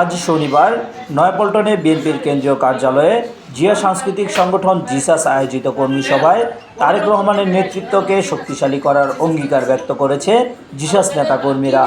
আজ শনিবার নয়াপল্টনে বিএনপির কেন্দ্রীয় কার্যালয়ে জিয়া সাংস্কৃতিক সংগঠন জিসাস আয়োজিত কর্মী সভায় তারেক রহমানের নেতৃত্বকে শক্তিশালী করার অঙ্গীকার ব্যক্ত করেছে জিসাস নেতাকর্মীরা।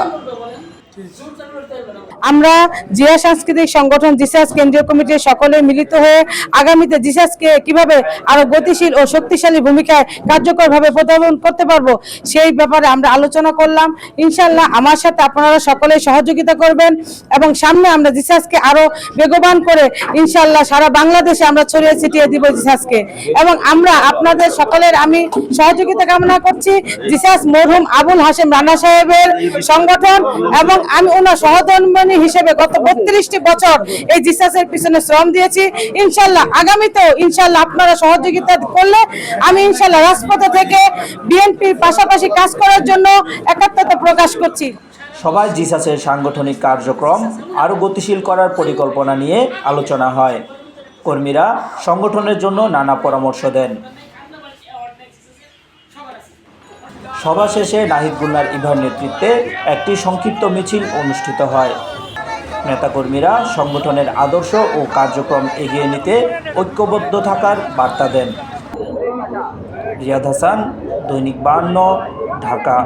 আমরা জিয়া সাংস্কৃতিক সংগঠন জিসাস কেন্দ্রীয় কমিটির সকলে মিলিত হয়ে আগামীতে জিসাসকে কীভাবে আরও গতিশীল ও শক্তিশালী ভূমিকায় কার্যকরভাবে প্রতিপাদন করতে পারব, সেই ব্যাপারে আমরা আলোচনা করলাম। ইনশাল্লাহ আমার সাথে আপনারা সকলে সহযোগিতা করবেন এবং সামনে আমরা জিসাসকে আরও বেগবান করে ইনশাল্লাহ সারা বাংলাদেশে আমরা ছড়িয়ে ছিটিয়ে দিব জিসাসকে। এবং আমরা আপনাদের সকলের আমি সহযোগিতা কামনা করছি জিসাস মরহুম আবুল হাসেম রানা সাহেবের সংগঠন এবং আমি ওনার সহধর্মিনী হিসেবে গত বত্রিশটি বছর এই জিসাসের পিছনে শ্রম দিয়েছি। ইনশাল্লাহ আগামীতেও ইনশাল্লাহ আপনারা সহযোগিতা করলে আমি ইনশাল্লাহ রাজপথে থেকে বিএনপির পাশাপাশি কাজ করার জন্য একাত্মতা প্রকাশ করছি। সভায় জিসাসের সাংগঠনিক কার্যক্রম আরও গতিশীল করার পরিকল্পনা নিয়ে আলোচনা হয়। কর্মীরা সংগঠনের জন্য নানা পরামর্শ দেন। সভা শেষে নাহিদ গুল্লার ইভার নেতৃত্বে একটি সংক্ষিপ্ত মিছিল অনুষ্ঠিত হয়। নেতাকর্মীরা সংগঠনের আদর্শ ও কার্যক্রম এগিয়ে নিতে ঐক্যবদ্ধ থাকার বার্তা দেন। রিয়াদ হাসান, দৈনিক বান্ন, ঢাকা।